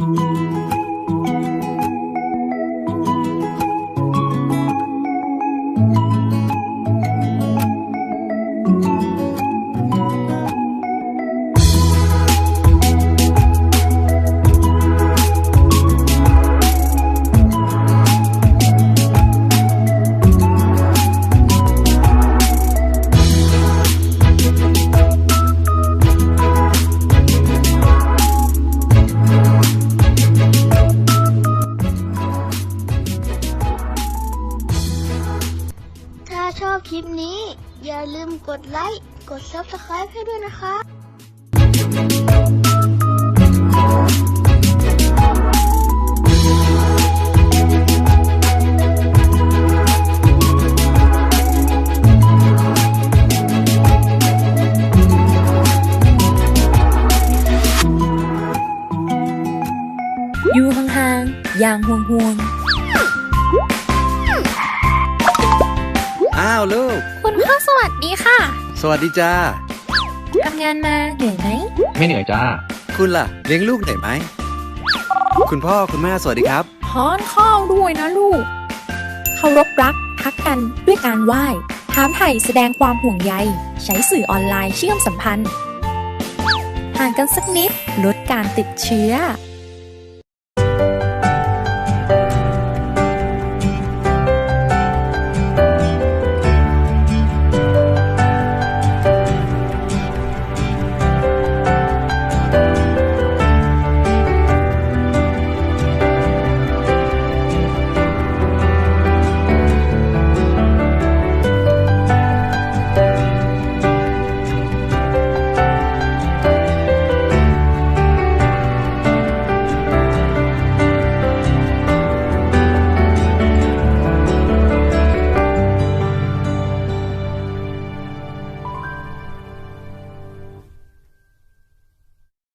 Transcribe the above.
ถ้ อบคลิปนี้ อย่าลืมกดไลค์ กด Subscribe ให้ด้วยนะคะอยู่ห่างๆอย่างห่วงห่าวลูกๆคุณพ่อสวัสดีค่ะ สวัสดีจ้าทำงานมาเหนื่อยไหม ไม่เหนื่อยจ้า คุณล่ะ เลี้ยงลูกเหนื่อยไหม คุณพ่อคุณแม่สวัสดีครับพอนข้าวด้วยนะลูก เคารพรัก ทักกันด้วยการไหว้ถามไถ่แสดงความห่วงใย ใช้สื่อออนไลน์เชื่อมสัมพันธ์ ห่างกันสักนิดลดการติดเชื้อ